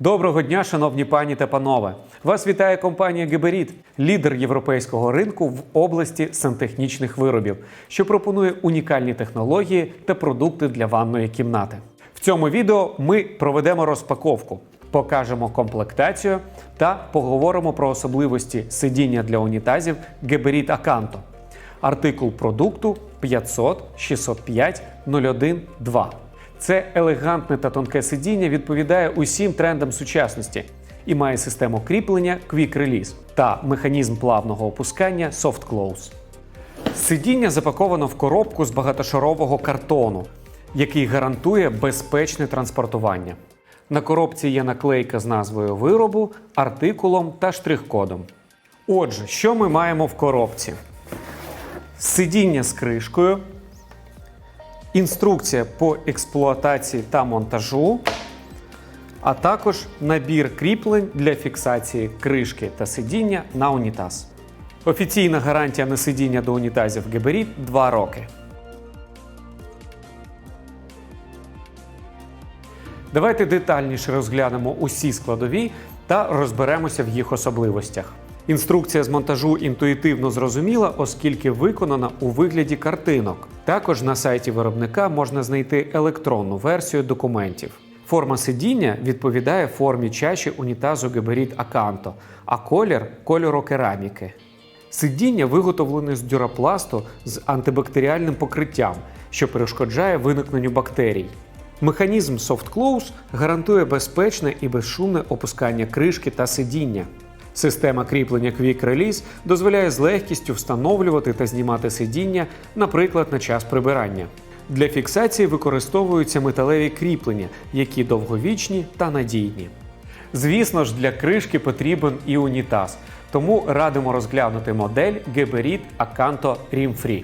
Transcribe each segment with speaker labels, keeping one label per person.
Speaker 1: Доброго дня, шановні пані та панове! Вас вітає компанія Геберіт, лідер європейського ринку в області сантехнічних виробів, що пропонує унікальні технології та продукти для ванної кімнати. В цьому відео ми проведемо розпаковку, покажемо комплектацію та поговоримо про особливості сидіння для унітазів Геберіт Аканто. Артикул продукту 500 605 01 2. Це елегантне та тонке сидіння відповідає усім трендам сучасності і має систему кріплення Quick Release та механізм плавного опускання Soft Close. Сидіння запаковано в коробку з багатошарового картону, який гарантує безпечне транспортування. На коробці є наклейка з назвою виробу, артикулом та штрих-кодом. Отже, що ми маємо в коробці? Сидіння з кришкою, інструкція по експлуатації та монтажу, а також набір кріплень для фіксації кришки та сидіння на унітаз. Офіційна гарантія на сидіння до унітазів Геберіт 2 роки. Давайте детальніше розглянемо усі складові та розберемося в їх особливостях. Інструкція з монтажу інтуїтивно зрозуміла, оскільки виконана у вигляді картинок. Також на сайті виробника можна знайти електронну версію документів. Форма сидіння відповідає формі чаші унітазу Геберіт Аканто, а колір кольору кераміки. Сидіння виготовлене з дюрапласту з антибактеріальним покриттям, що перешкоджає виникненню бактерій. Механізм Soft Close гарантує безпечне і безшумне опускання кришки та сидіння. Система кріплення Quick Release дозволяє з легкістю встановлювати та знімати сидіння, наприклад, на час прибирання. Для фіксації використовуються металеві кріплення, які довговічні та надійні. Звісно ж, для кришки потрібен і унітаз, тому радимо розглянути модель Geberit Acanto Rim Free.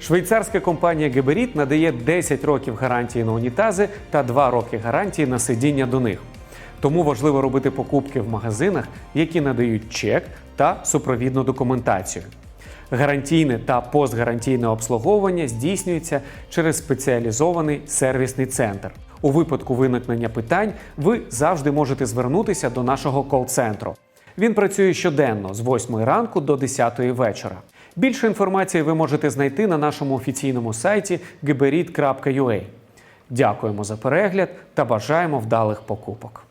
Speaker 1: Швейцарська компанія Geberit надає 10 років гарантії на унітази та 2 роки гарантії на сидіння до них. Тому важливо робити покупки в магазинах, які надають чек та супровідну документацію. Гарантійне та постгарантійне обслуговування здійснюється через спеціалізований сервісний центр. У випадку виникнення питань ви завжди можете звернутися до нашого кол-центру. Він працює щоденно з 8 ранку до 10 вечора. Більше інформації ви можете знайти на нашому офіційному сайті geberit.ua. Дякуємо за перегляд та бажаємо вдалих покупок.